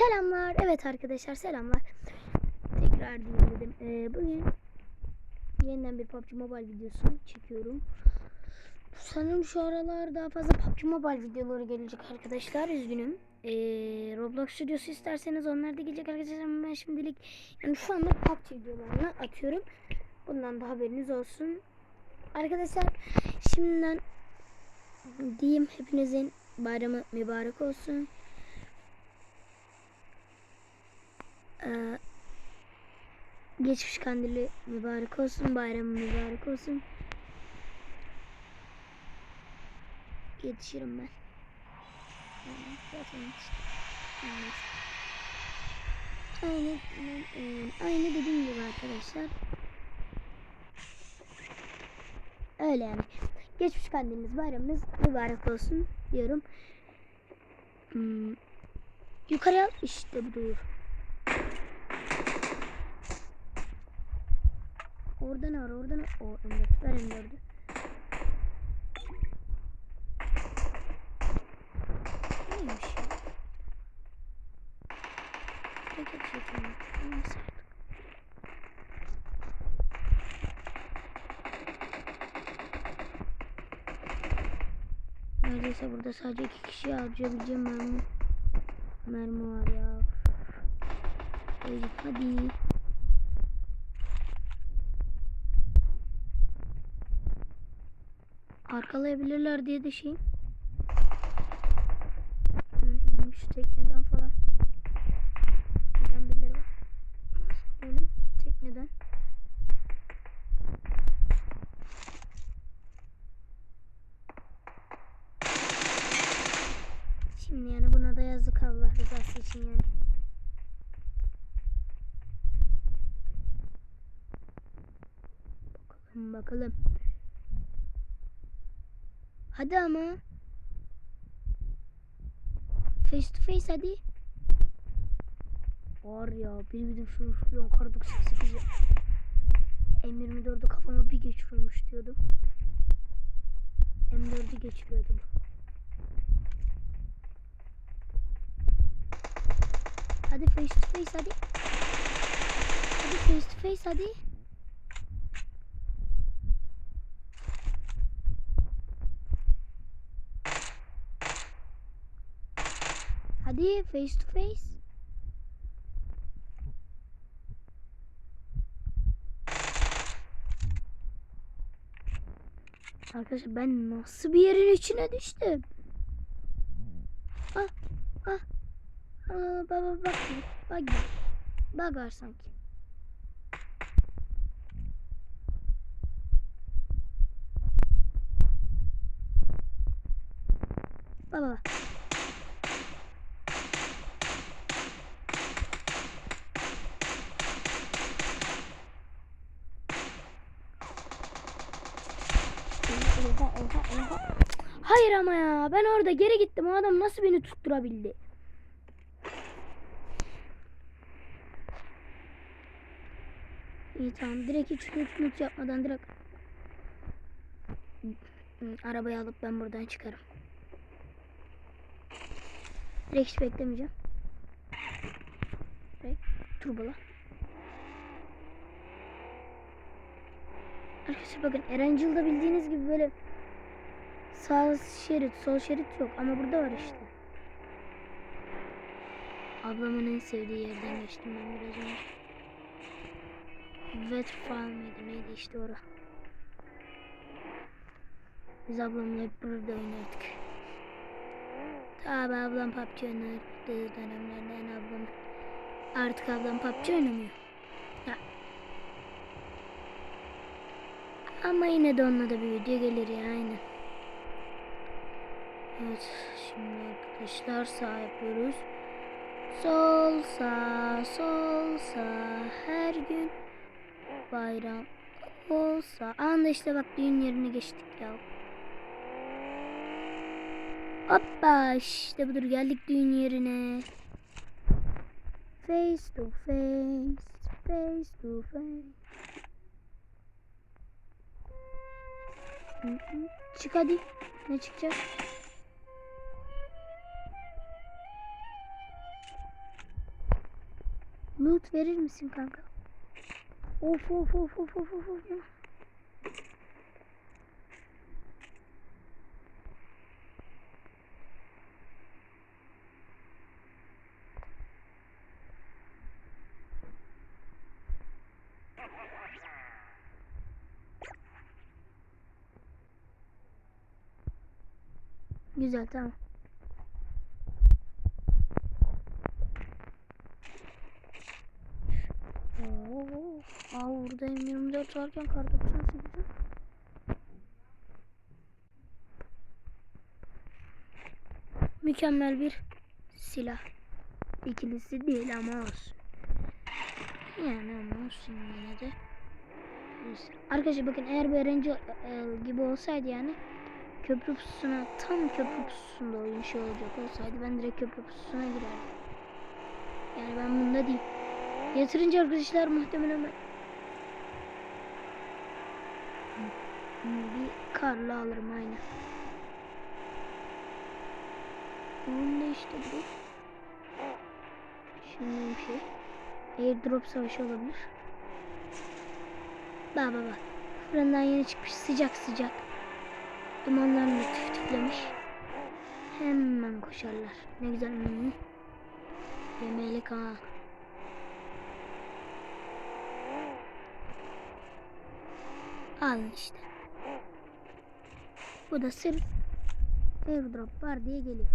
Selamlar. Evet arkadaşlar selamlar. Tekrar dinledim. Ee, bugün yeniden bir PUBG Mobile videosu çekiyorum. Sanırım şu aralar daha fazla PUBG Mobile videoları gelecek arkadaşlar. Üzgünüm. Ee, Roblox Studios'u isterseniz onlar da gelecek arkadaşlar. Ama Ben şimdilik yani şu anda PUBG videolarını atıyorum. Bundan da haberiniz olsun. Arkadaşlar şimdiden diyeyim hepinizin bayramı mübarek olsun. Ee, geçmiş kandili mübarek olsun, bayramı mübarek olsun. Yetişirim ben. Aynı, aynı dediğim gibi arkadaşlar. Öyle yani. Geçmiş kandiliniz, bayramınız mübarek olsun diyorum. Hmm. Yukarı. İşte budur. Oradan ar, oradan ar. O M4. Ver M4'ü. Neymiş ya? Paket çekimi. Neyse artık. Neredeyse burada sadece iki kişi harcayabileceğim mermi. Mermi var ya. Hadi. Arkalayabilirler diye de şey. Hmm, Şu tekneden falan. Giden birileri var. Benim tekneden. Şimdi yani buna da yazık Allah rızası için yani. Bakalım bakalım. Hadi ama. Face to face hadi. Var ya bir bir de şu şu kar 98 ya. M24'ü kafama bir geçiriyormuş diyordum. M4'ü geçiriyordum. Hadi face to face hadi. Hadi face to face hadi. Hadi face to face. Arkadaşlar ben nasıl bir yerin içine düştüm? Ah ah. Aa, baba bak bak bak var sanki. Baba bak. Oha oha oha. Hayır ama ya ben orada geri gittim o adam nasıl beni tutturabildi? İyi tamam direkt hiç loot yapmadan direkt arabayı alıp ben buradan çıkarım. Direkt hiç beklemeyeceğim. Direkt turbala. Arkadaşlar bakın Erencil'de bildiğiniz gibi böyle sağ şerit, sol şerit yok ama burada var işte. Ablamın en sevdiği yerden geçtim ben biraz önce. Westfall mıydı neydi işte ora. Biz ablamla hep burada oynardık. Tabi ablam PUBG oynardığı dönemlerden ablam artık ablam PUBG oynamıyor. Ha. Ama yine de onunla da bir video gelir ya aynen. Evet şimdi arkadaşlar sağ yapıyoruz. Sol sağ sol sağ her gün bayram olsa. Anda işte bak düğün yerine geçtik ya. Hoppa işte budur geldik düğün yerine. Face to face, face to face. Çık hadi. Ne çıkacak? Loot verir misin kanka? Of of of of of of of. Güzel tamam. Oo, aa burada M24 varken kar 98'e. Mükemmel bir silah. İkilisi değil ama olsun. Yani ama olsun yine de. Arkadaşlar bakın eğer bir e, gibi olsaydı yani köprü pususuna tam köprü pususunda oyun şey olacak olsaydı ben direkt köprü pususuna girerdim. Yani ben bunda değil. Yatırınca arkadaşlar muhtemelen ben bir karla alırım aynı. Bunun da işte bu. Şimdi bir şey. Airdrop savaşı olabilir. Bak bak bak. Fırından yeni çıkmış sıcak sıcak. Dumanlarını tüf tüflemiş. Hemen koşarlar. Ne güzel. Hmm. Yemelik ha. Alın işte. Bu da sırf airdrop var diye geliyor.